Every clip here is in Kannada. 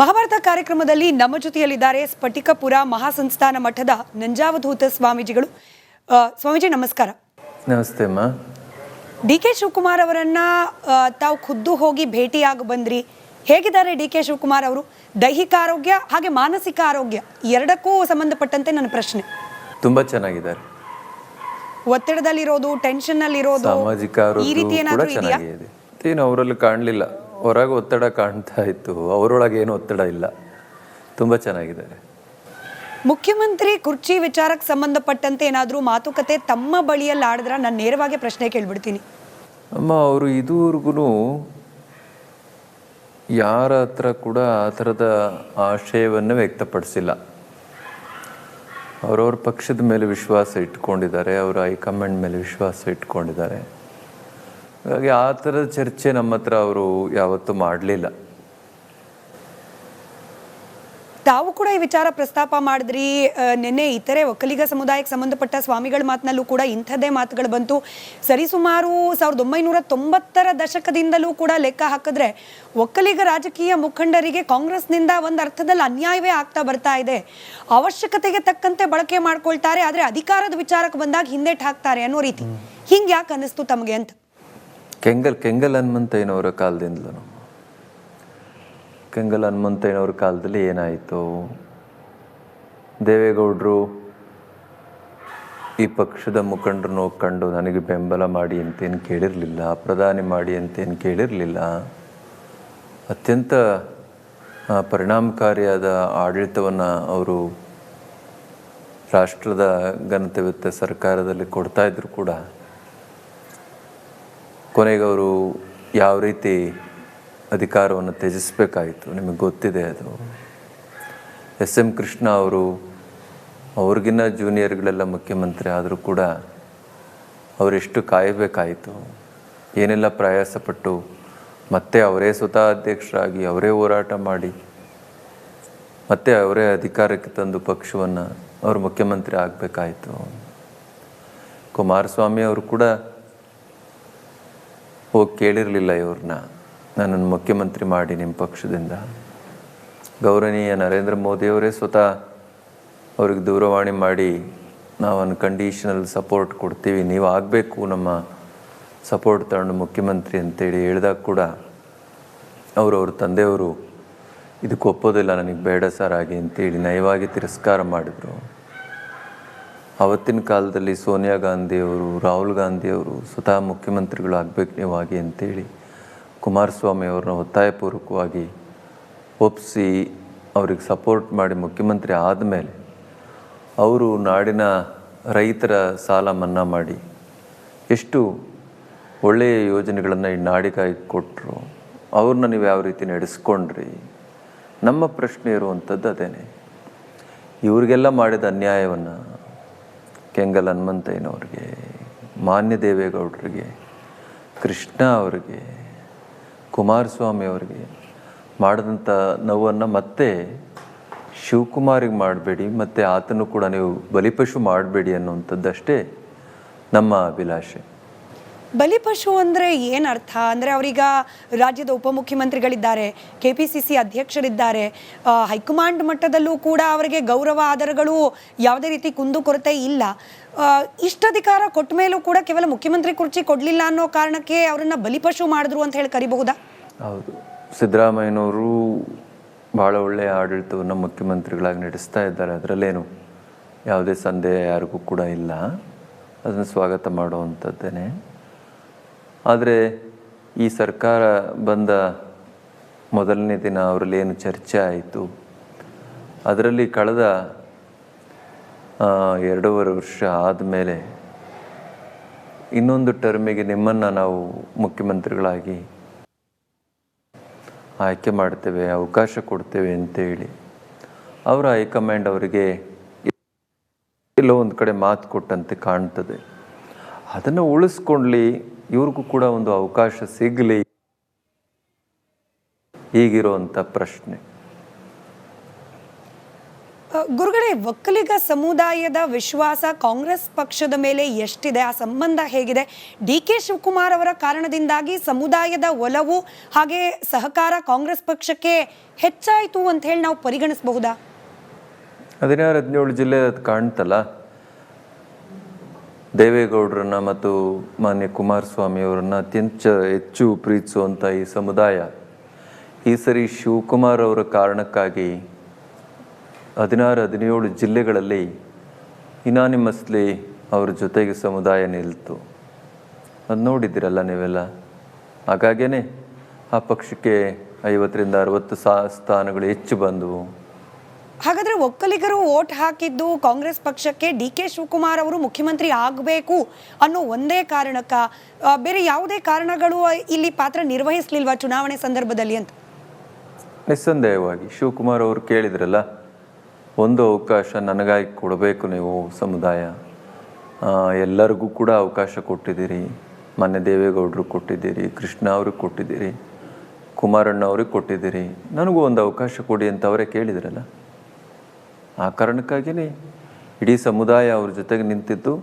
ಮಹಾಭಾರತ ಕಾರ್ಯಕ್ರಮದಲ್ಲಿ ನಮ್ಮ ಜೊತೆಯಲ್ಲಿದ್ದಾರೆ ಸ್ಫಟಿಕಪುರ ಮಹಾಸಂಸ್ಥಾನ ಮಠದ ನಂಜಾವಧೂತ ಸ್ವಾಮೀಜಿಗಳು. ಸ್ವಾಮೀಜಿ ನಮಸ್ಕಾರ. ನಮಸ್ತೆ ಅಮ್ಮ. ಡಿ ಕೆ ಶಿವಕುಮಾರ್ ಅವರನ್ನ ತಾವು ಖುದ್ದು ಹೋಗಿ ಭೇಟಿಯಾಗಿ ಬಂದ್ರಿ. ಹೇಗಿದ್ದಾರೆ ಡಿ ಕೆ ಶಿವಕುಮಾರ್ ಅವರು? ದೈಹಿಕ ಆರೋಗ್ಯ ಹಾಗೆ ಮಾನಸಿಕ ಆರೋಗ್ಯ ಎರಡಕ್ಕೂ ಸಂಬಂಧಪಟ್ಟಂತೆ ನನ್ನ ಪ್ರಶ್ನೆ. ತುಂಬಾ ಚೆನ್ನಾಗಿದ್ದಾರೆ. ಒತ್ತಡದಲ್ಲಿರೋದು ಟೆನ್ಷನ್ ಅಲ್ಲಿರೋದು ಸಾಮಾಜಿಕ ಈ ರೀತಿ ಏನಾದರೂ ಏನಾದ್ರೂ ಇದೆಯಾ? ಏನು ಅವರಲ್ಲಿ ಕಾಣಲಿಲ್ಲ. ಹೊರಗೆ ಒತ್ತಡ ಕಾಣ್ತಾ ಇತ್ತು. ಅವರೊಳಗೆ ಏನು ಒತ್ತಡ ಇಲ್ಲ. ತುಂಬ ಚೆನ್ನಾಗಿದ್ದಾರೆ ಮುಖ್ಯಮಂತ್ರಿ ಕುರ್ಚಿ ವಿಚಾರಕ್ಕೆ ಸಂಬಂಧಪಟ್ಟಂತೆ ಏನಾದರೂ ಮಾತುಕತೆ ತಮ್ಮ ಬಳಿಯಲ್ಲಿ ಆಡಿದ್ರೆ ನಾನು ನೇರವಾಗಿ ಪ್ರಶ್ನೆ ಕೇಳ್ಬಿಡ್ತೀನಿ. ಅಮ್ಮ ಅವರು ಇದುವರೆಗೂ ಯಾರ ಹತ್ರ ಕೂಡ ಆ ಥರದ ಆಶಯವನ್ನು ವ್ಯಕ್ತಪಡಿಸಿಲ್ಲ. ಅವರವ್ರ ಪಕ್ಷದ ಮೇಲೆ ವಿಶ್ವಾಸ ಇಟ್ಕೊಂಡಿದ್ದಾರೆ ಅವರ ಹೈಕಮಾಂಡ್ ಮೇಲೆ ವಿಶ್ವಾಸ ಇಟ್ಕೊಂಡಿದ್ದಾರೆ. ಹಾಗಾಗಿ ಆ ಥರದ ಚರ್ಚೆ ನಮ್ಮ ಹತ್ರ ಅವರು ಯಾವತ್ತೂ ಮಾಡಲಿಲ್ಲ. ತಾವು ಕೂಡ ಈ ವಿಚಾರ ಪ್ರಸ್ತಾಪ ಮಾಡಿದ್ರಿ. ನಿನ್ನೆ ಇತರೆ ಒಕ್ಕಲಿಗ ಸಮುದಾಯಕ್ಕೆ ಸಂಬಂಧಪಟ್ಟ ಸ್ವಾಮಿಗಳ ಮಾತಿನಲ್ಲೂ ಕೂಡ ಇಂಥದ್ದೇ ಮಾತುಗಳು ಬಂತು. ಸರಿಸುಮಾರು ಸಾವಿರದ ಒಂಬೈನೂರ ತೊಂಬತ್ತರ ದಶಕದಿಂದಲೂ ಕೂಡ ಲೆಕ್ಕ ಹಾಕಿದ್ರೆ ಒಕ್ಕಲಿಗ ರಾಜಕೀಯ ಮುಖಂಡರಿಗೆ ಕಾಂಗ್ರೆಸ್ನಿಂದ ಒಂದು ಅರ್ಥದಲ್ಲಿ ಅನ್ಯಾಯವೇ ಆಗ್ತಾ ಬರ್ತಾ ಇದೆ. ಅವಶ್ಯಕತೆಗೆ ತಕ್ಕಂತೆ ಬಳಕೆ ಮಾಡ್ಕೊಳ್ತಾರೆ ಆದರೆ ಅಧಿಕಾರದ ವಿಚಾರಕ್ಕೆ ಬಂದಾಗ ಹಿಂದೆಟ್ ಹಾಕ್ತಾರೆ ಅನ್ನೋ ರೀತಿ. ಹಿಂಗೆ ಯಾಕೆ ಅನ್ನಿಸ್ತು ತಮಗೆ ಅಂತ? ಕೆಂಗಲ್ ಕೆಂಗಲ್ ಹನುಮಂತಯ್ಯನವರ ಕಾಲದಿಂದಲೂ ಕೆಂಗಲ್ ಹನುಮಂತಯ್ಯನವ್ರ ಕಾಲದಲ್ಲಿ ಏನಾಯಿತು? ದೇವೇಗೌಡರು ಈ ಪಕ್ಷದ ಮುಖಂಡರನ್ನು ಕಂಡು ನನಗೆ ಬೆಂಬಲ ಮಾಡಿ ಅಂತೇನು ಕೇಳಿರಲಿಲ್ಲ, ಪ್ರಧಾನಿ ಮಾಡಿ ಅಂತೇನು ಕೇಳಿರಲಿಲ್ಲ. ಅತ್ಯಂತ ಪರಿಣಾಮಕಾರಿಯಾದ ಆಡಳಿತವನ್ನು ಅವರು ರಾಷ್ಟ್ರದ ಘನತೆ ಸರ್ಕಾರದಲ್ಲಿ ಕೊಡ್ತಾ ಇದ್ರು ಕೂಡ. ಕೊನೆಗೆ ಅವರು ಯಾವ ರೀತಿ ಅಧಿಕಾರವನ್ನು ತ್ಯಜಿಸಬೇಕಾಯಿತು? ನಿಮಗೆ ಗೊತ್ತಿದೆ ಅದು. ಎಸ್ ಎಂ ಕೃಷ್ಣ ಅವರು ಅವ್ರಿಗಿನ್ನ ಜೂನಿಯರ್ಗಳೆಲ್ಲ ಮುಖ್ಯಮಂತ್ರಿ ಆದರೂ ಕೂಡ ಅವರೆಷ್ಟು ಕಾಯಬೇಕಾಯಿತು? ಏನೆಲ್ಲ ಪ್ರಯಾಸಪಟ್ಟು ಮತ್ತೆ ಅವರೇ ಸ್ವತಃ ಅಧ್ಯಕ್ಷರಾಗಿ, ಅವರೇ ಹೋರಾಟ ಮಾಡಿ, ಮತ್ತೆ ಅವರೇ ಅಧಿಕಾರಕ್ಕೆ ತಂದು ಪಕ್ಷವನ್ನು ಅವರು ಮುಖ್ಯಮಂತ್ರಿ ಆಗಬೇಕಾಯಿತು. ಕುಮಾರಸ್ವಾಮಿ ಅವರು ಕೂಡ ಹೋಗಿ ಕೇಳಿರಲಿಲ್ಲ ಇವ್ರನ್ನ. ನನ್ನನ್ನು ಮುಖ್ಯಮಂತ್ರಿ ಮಾಡಿ ನಿಮ್ಮ ಪಕ್ಷದಿಂದ. ಗೌರವನೀಯ ನರೇಂದ್ರ ಮೋದಿಯವರೇ ಸ್ವತಃ ಅವ್ರಿಗೆ ದೂರವಾಣಿ ಮಾಡಿ, ನಾವು ಅನ್ಕಂಡೀಷನಲ್ ಸಪೋರ್ಟ್ ಕೊಡ್ತೀವಿ, ನೀವು ಆಗಬೇಕು ನಮ್ಮ ಸಪೋರ್ಟ್ ತಗೊಂಡು ಮುಖ್ಯಮಂತ್ರಿ ಅಂತೇಳಿ ಹೇಳಿದಾಗ ಕೂಡ ಅವರು ಅವ್ರ ತಂದೆಯವರು, ಇದಕ್ಕೆ ಒಪ್ಪೋದಿಲ್ಲ, ನನಗೆ ಬೇಡ ಸರ್ ಆಗಿ ಅಂತೇಳಿ ನಯವಾಗಿ ತಿರಸ್ಕಾರ ಮಾಡಿದರು. ಆವತ್ತಿನ ಕಾಲದಲ್ಲಿ ಸೋನಿಯಾ ಗಾಂಧಿಯವರು, ರಾಹುಲ್ ಗಾಂಧಿಯವರು ಸ್ವತಃ ಮುಖ್ಯಮಂತ್ರಿಗಳು ಆಗಬೇಕು ನೀವಾಗಿ ಅಂತೇಳಿ ಕುಮಾರಸ್ವಾಮಿ ಅವ್ರನ್ನ ಒತ್ತಾಯಪೂರ್ವಕವಾಗಿ ಒಪ್ಪಿಸಿ ಅವ್ರಿಗೆ ಸಪೋರ್ಟ್ ಮಾಡಿ ಮುಖ್ಯಮಂತ್ರಿ ಆದಮೇಲೆ ಅವರು ನಾಡಿನ ರೈತರ ಸಾಲ ಮನ್ನಾ ಮಾಡಿ ಎಷ್ಟು ಒಳ್ಳೆಯ ಯೋಜನೆಗಳನ್ನು ಈ ನಾಡಿಗಾಗಿ ಕೊಟ್ಟರು ಅವ್ರನ್ನ ನೀವು ಯಾವ ರೀತಿ ನಡೆಸ್ಕೊಂಡ್ರಿ, ನಮ್ಮ ಪ್ರಶ್ನೆ ಇರುವಂಥದ್ದು ಅದೇನೆ. ಇವ್ರಿಗೆಲ್ಲ ಮಾಡಿದ ಅನ್ಯಾಯವನ್ನು ಕೆಂಗಲ್ ಹನುಮಂತಯ್ಯನವ್ರಿಗೆ ಮಾನ್ಯ ದೇವೇಗೌಡರಿಗೆ ಕೃಷ್ಣ ಅವರಿಗೆ, ಕುಮಾರಸ್ವಾಮಿ ಅವರಿಗೆ ಮಾಡಿದಂಥ ನೋವನ್ನು ಮತ್ತೆ ಶಿವಕುಮಾರಿಗೆ ಮಾಡಬೇಡಿ, ಮತ್ತು ಆತನು ಕೂಡ ನೀವು ಬಲಿಪಶು ಮಾಡಬೇಡಿ ಅನ್ನುವಂಥದ್ದಷ್ಟೇ ನಮ್ಮ ಅಭಿಲಾಷೆ. ಬಲಿಪಶು ಅಂದರೆ ಏನು ಅರ್ಥ? ಅಂದರೆ ಅವರೀಗ ರಾಜ್ಯದ ಉಪಮುಖ್ಯಮಂತ್ರಿಗಳಿದ್ದಾರೆ ಕೆ ಪಿ ಸಿ ಸಿ ಅಧ್ಯಕ್ಷರಿದ್ದಾರೆ ಹೈಕಮಾಂಡ್ ಮಟ್ಟದಲ್ಲೂ ಕೂಡ ಅವರಿಗೆ ಗೌರವ ಆಧಾರಗಳು ಯಾವುದೇ ರೀತಿ ಕುಂದುಕೊರತೆ ಇಲ್ಲ. ಇಷ್ಟಧಿಕಾರ ಕೊಟ್ಟ ಮೇಲೂ ಕೂಡ ಕೇವಲ ಮುಖ್ಯಮಂತ್ರಿ ಕುರ್ಚಿ ಕೊಡಲಿಲ್ಲ ಅನ್ನೋ ಕಾರಣಕ್ಕೆ ಅವರನ್ನು ಬಲಿಪಶು ಮಾಡಿದ್ರು ಅಂತ ಹೇಳಿ ಕರಿಬಹುದಾ? ಹೌದು. ಸಿದ್ದರಾಮಯ್ಯನವರು ಭಾಳ ಒಳ್ಳೆಯ ಆಡಳಿತವನ್ನು ಮುಖ್ಯಮಂತ್ರಿಗಳಾಗಿ ನಡೆಸ್ತಾ ಇದ್ದಾರೆ. ಅದರಲ್ಲೇನು ಯಾವುದೇ ಸಂದೇಹ ಯಾರಿಗೂ ಕೂಡ ಇಲ್ಲ. ಅದನ್ನು ಸ್ವಾಗತ ಮಾಡುವಂಥದ್ದೇನೆ. ಆದರೆ ಈ ಸರ್ಕಾರ ಬಂದ ಮೊದಲನೇ ದಿನ ಅವರಲ್ಲಿ ಏನು ಚರ್ಚೆ ಆಯಿತು? ಅದರಲ್ಲಿ ಕಳೆದ ಎರಡೂವರೆ ವರ್ಷ ಆದಮೇಲೆ ಇನ್ನೊಂದು ಟರ್ಮಿಗೆ ನಿಮ್ಮನ್ನು ನಾವು ಮುಖ್ಯಮಂತ್ರಿಗಳಾಗಿ ಆಯ್ಕೆ ಮಾಡ್ತೇವೆ, ಅವಕಾಶ ಕೊಡ್ತೇವೆ ಅಂತೇಳಿ ಅವರ ಹೈಕಮಾಂಡ್ ಅವರಿಗೆ ಎಲ್ಲೋ ಒಂದು ಕಡೆ ಮಾತು ಕೊಟ್ಟಂತೆ ಕಾಣ್ತದೆ. ಅದನ್ನು ಉಳಿಸ್ಕೊಳ್ಳಿ ಇವ್ರಿಗೂ ಕೂಡ ಒಂದು ಅವಕಾಶ ಸಿಗಲಿ. ಈಗಿರುವಂಥ ಪ್ರಶ್ನೆ. ಗುರುಗಳೇ ಒಕ್ಕಲಿಗ ಸಮುದಾಯದ ವಿಶ್ವಾಸ ಕಾಂಗ್ರೆಸ್ ಪಕ್ಷದ ಮೇಲೆ ಎಷ್ಟಿದೆ? ಆ ಸಂಬಂಧ ಹೇಗಿದೆ? ಡಿ ಕೆ ಶಿವಕುಮಾರ್ ಅವರ ಕಾರಣದಿಂದಾಗಿ ಸಮುದಾಯದ ಒಲವು ಹಾಗೆ ಸಹಕಾರ ಕಾಂಗ್ರೆಸ್ ಪಕ್ಷಕ್ಕೆ ಹೆಚ್ಚಾಯಿತು ಅಂತ ಹೇಳಿ ನಾವು ಪರಿಗಣಿಸಬಹುದಾ? ಹದಿನಾರು ಹದಿನೇಳು ಜಿಲ್ಲೆ ಅದು ಕಾಣ್ತಲ್ಲ. ದೇವೇಗೌಡರನ್ನ ಮತ್ತು ಮಾನ್ಯ ಕುಮಾರಸ್ವಾಮಿ ಅವರನ್ನ ಅತ್ಯಂತ ಹೆಚ್ಚು ಪ್ರೀತಿಸುವಂಥ ಈ ಸಮುದಾಯ, ಈ ಸರಿ ಶಿವಕುಮಾರ್ ಅವರ ಕಾರಣಕ್ಕಾಗಿ ಹದಿನಾರು, ಹದಿನೇಳು ಜಿಲ್ಲೆಗಳಲ್ಲಿ ಇನಾನಿಮಸ್ಲಿ ಅವ್ರ ಜೊತೆಗೆ ಸಮುದಾಯ ನಿಲ್ತು. ಅದು ನೋಡಿದ್ದೀರಲ್ಲ ನೀವೆಲ್ಲ? ಹಾಗಾಗೇ ಆ ಪಕ್ಷಕ್ಕೆ ಐವತ್ತರಿಂದ ಅರವತ್ತು ಸಾ, ಸ್ಥಾನಗಳು ಹೆಚ್ಚು ಬಂದವು. ಹಾಗಾದ್ರೆ ಒಕ್ಕಲಿಗರು ವೋಟ್ ಹಾಕಿದ್ದು ಕಾಂಗ್ರೆಸ್ ಪಕ್ಷಕ್ಕೆ ಡಿ ಕೆ ಶಿವಕುಮಾರ್ ಅವರು ಮುಖ್ಯಮಂತ್ರಿ ಆಗಬೇಕು ಅನ್ನೋ ಒಂದೇ ಕಾರಣಕ್ಕ ಬೇರೆ ಯಾವುದೇ ಕಾರಣಗಳು ಇಲ್ಲಿ ಪಾತ್ರ ನಿರ್ವಹಿಸಲಿಲ್ವಾ ಚುನಾವಣೆ ಸಂದರ್ಭದಲ್ಲಿ ಅಂತ? ನಿಸ್ಸಂದೇಹವಾಗಿ. ಶಿವಕುಮಾರ್ ಅವರು ಕೇಳಿದ್ರಲ್ಲ, ಒಂದು ಅವಕಾಶ ನನಗಾಗಿ ಕೊಡಬೇಕು ನೀವು ಸಮುದಾಯ. ಎಲ್ಲರಿಗೂ ಕೂಡ ಅವಕಾಶ ಕೊಟ್ಟಿದ್ದೀರಿ. ಮೊನ್ನೆ ದೇವೇಗೌಡರು ಕೊಟ್ಟಿದ್ದೀರಿ, ಕೃಷ್ಣ ಅವ್ರಿಗೆ ಕೊಟ್ಟಿದ್ದೀರಿ, ಕುಮಾರಣ್ಣ ಅವ್ರಿಗೆ ಕೊಟ್ಟಿದ್ದೀರಿ. ನನಗೂ ಒಂದು ಅವಕಾಶ ಕೊಡಿ ಅಂತ ಅವರೇ ಕೇಳಿದ್ರಲ್ಲ. ಆ ಕಾರಣಕ್ಕಾಗಿಯೇ ಇಡೀ ಸಮುದಾಯ ಅವ್ರ ಜೊತೆಗೆ ನಿಂತಿದ್ದು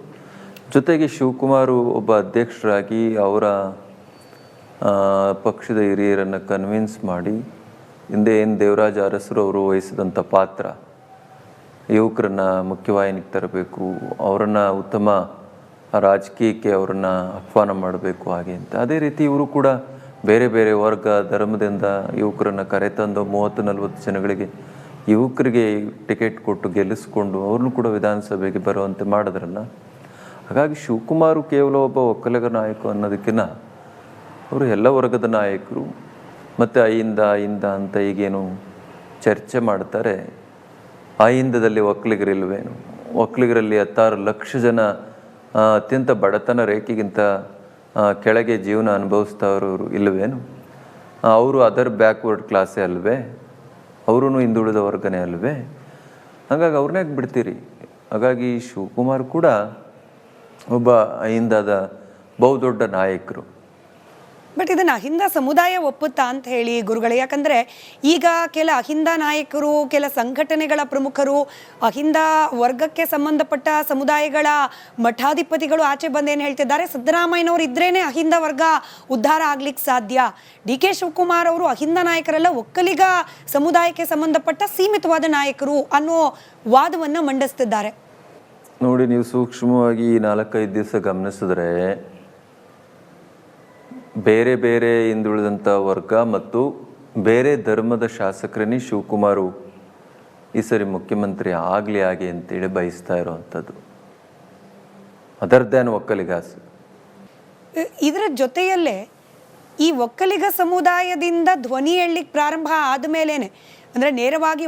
ಜೊತೆಗೆ ಶಿವಕುಮಾರು ಒಬ್ಬ ಅಧ್ಯಕ್ಷರಾಗಿ ಅವರ ಪಕ್ಷದ ಹಿರಿಯರನ್ನು ಕನ್ವಿನ್ಸ್ ಮಾಡಿ ಹಿಂದೆ ಏನು ದೇವರಾಜ ಅರಸರು ಅವರು ವಹಿಸಿದಂಥ ಪಾತ್ರ, ಯುವಕರನ್ನು ಮುಖ್ಯವಾಹಿನಿಗೆ ತರಬೇಕು, ಅವರನ್ನು ಉತ್ತಮ ರಾಜಕೀಯಕ್ಕೆ ಅವರನ್ನು ಆಹ್ವಾನ ಮಾಡಬೇಕು ಹಾಗೆ ಅಂತ. ಅದೇ ರೀತಿ ಇವರು ಕೂಡ ಬೇರೆ ಬೇರೆ ವರ್ಗ ಧರ್ಮದಿಂದ ಯುವಕರನ್ನು ಕರೆತಂದು ಮೂವತ್ತು ನಲವತ್ತು ಜನಗಳಿಗೆ ಯುವಕರಿಗೆ ಟಿಕೆಟ್ ಕೊಟ್ಟು ಗೆಲ್ಲಿಸ್ಕೊಂಡು ಅವ್ರನ್ನೂ ಕೂಡ ವಿಧಾನಸಭೆಗೆ ಬರುವಂತೆ ಮಾಡಿದ್ರಲ್ಲ, ಹಾಗಾಗಿ ಶಿವಕುಮಾರು ಕೇವಲ ಒಬ್ಬ ಒಕ್ಕಲಿಗ ನಾಯಕ ಅನ್ನೋದಕ್ಕಿಂತ ಅವರು ಎಲ್ಲ ವರ್ಗದ ನಾಯಕರು ಮತ್ತು ಅಯಿಂದ ಅಯಿಂದ ಅಂತ ಈಗೇನು ಚರ್ಚೆ ಮಾಡ್ತಾರೆ. ಆಯಿಂದದಲ್ಲಿ ಒಕ್ಕಲಿಗರಿಲ್ವೇನು? ಒಕ್ಕಲಿಗರಲ್ಲಿ ಹತ್ತಾರು ಲಕ್ಷ ಜನ ಅತ್ಯಂತ ಬಡತನ ರೇಖೆಗಿಂತ ಕೆಳಗೆ ಜೀವನ ಅನುಭವಿಸ್ತವರು ಇಲ್ವೇನು? ಅವರು ಅದರ್ ಬ್ಯಾಕ್ವರ್ಡ್ ಕ್ಲಾಸೇ ಅಲ್ವೇ? ಅವರೂ ಹಿಂದುಳಿದ ವರ್ಗನೇ ಅಲ್ವೇ ಹಾಗಾಗಿ ಅವ್ರನ್ನೇ ಬಿಡ್ತೀರಿ? ಹಾಗಾಗಿ ಶಿವಕುಮಾರ್ ಕೂಡ ಒಬ್ಬ ಅಹಿಂದದ ಬಹುದೊಡ್ಡ ನಾಯಕರು. ಬಟ್ ಇದನ್ನು ಅಹಿಂದ ಸಮುದಾಯ ಒಪ್ಪುತ್ತಾ ಅಂತ ಹೇಳಿ ಗುರುಗಳು, ಯಾಕಂದ್ರೆ ಈಗ ಕೆಲ ಅಹಿಂದ ನಾಯಕರು, ಕೆಲ ಸಂಘಟನೆಗಳ ಪ್ರಮುಖರು, ಅಹಿಂದ ವರ್ಗಕ್ಕೆ ಸಂಬಂಧಪಟ್ಟ ಸಮುದಾಯಗಳ ಮಠಾಧಿಪತಿಗಳು ಆಚೆ ಬಂದೇನು ಹೇಳ್ತಿದ್ದಾರೆ, ಸಿದ್ದರಾಮಯ್ಯನವರು ಇದ್ರೇನೆ ಅಹಿಂದ ವರ್ಗ ಉದ್ಧಾರ ಆಗ್ಲಿಕ್ಕೆ ಸಾಧ್ಯ. ಡಿ ಕೆ ಶಿವಕುಮಾರ್ ಅವರು ಅಹಿಂದ ನಾಯಕರೆಲ್ಲ, ಒಕ್ಕಲಿಗ ಸಮುದಾಯಕ್ಕೆ ಸಂಬಂಧಪಟ್ಟ ಸೀಮಿತವಾದ ನಾಯಕರು ಅನ್ನೋ ವಾದವನ್ನ ಮಂಡಿಸ್ತಿದ್ದಾರೆ. ನೋಡಿ, ನೀವು ಸೂಕ್ಷ್ಮವಾಗಿ ಈ ನಾಲ್ಕೈದು ದಿವಸ ಗಮನಿಸಿದ್ರೆ ಬೇರೆ ಬೇರೆ ಹಿಂದುಳಿದಂಥ ವರ್ಗ ಮತ್ತು ಬೇರೆ ಧರ್ಮದ ಶಾಸಕರನ್ನೇ ಶಿವಕುಮಾರು ಈ ಸರಿ ಮುಖ್ಯಮಂತ್ರಿ ಆಗಲಿ ಹಾಗೆ ಅಂತೇಳಿ ಬಯಸ್ತಾ ಇರೋವಂಥದ್ದು. Other than Vokkaligas. ಇದರ ಜೊತೆಯಲ್ಲೇ ಈ ಒಕ್ಕಲಿಗ ಸಮುದಾಯದಿಂದ ಧ್ವನಿ ಹೇಳಲಿಕ್ಕೆ ಪ್ರಾರಂಭ ಆದಮೇಲೇನೆ, ಅಂದ್ರೆ ನೇರವಾಗಿ